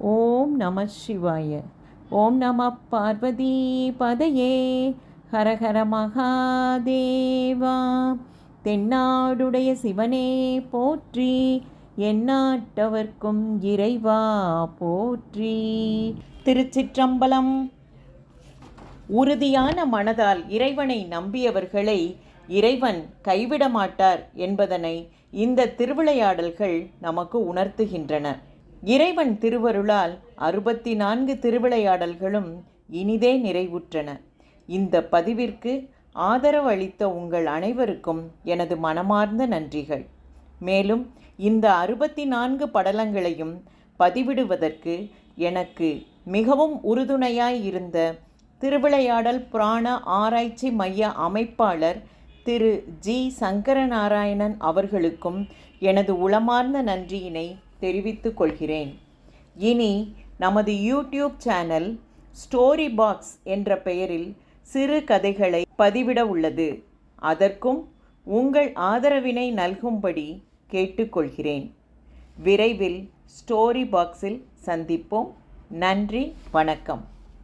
ஓம் நம சிவாய. ஓம் நம பார்வதி பதையே. ஹரஹர மகாதேவா. தென்னாடுடைய சிவனே போற்றி. எந்நாட்டவர்க்கும் இறைவா போற்றி. திருச்சிற்றம்பலம். உறுதியான மனதால் இறைவனை நம்பியவர்களை இறைவன் கைவிட மாட்டார் என்பதனை இந்த திருவிளையாடல்கள் நமக்கு உணர்த்துகின்றன. இறைவன் திருவருளால் அறுபத்தி நான்கு திருவிளையாடல்களும் இனிதே நிறைவுற்றன. இந்த பதிவிற்கு ஆதரவு அளித்த உங்கள் அனைவருக்கும் எனது மனமார்ந்த நன்றிகள். மேலும் இந்த அறுபத்தி நான்கு படலங்களையும் பதிவிடுவதற்கு எனக்கு மிகவும் உறுதுணையாய் இருந்த திருவிளையாடல் புராண ஆராய்ச்சி மைய அமைப்பாளர் திரு ஜி. சங்கரநாராயணன் அவர்களுக்கும் எனது உளமார்ந்த நன்றியினை தெரிவித்துக் கொள்கிறேன் இனி நமது யூடியூப் சேனல் ஸ்டோரி பாக்ஸ் என்ற பெயரில் சிறு கதைகளை பதிவிட உள்ளது. அதற்கும் உங்கள் ஆதரவினை நல்கும்படி கேட்டுக்கொள்கிறேன். விரைவில் ஸ்டோரி பாக்ஸில் சந்திப்போம். நன்றி வணக்கம்.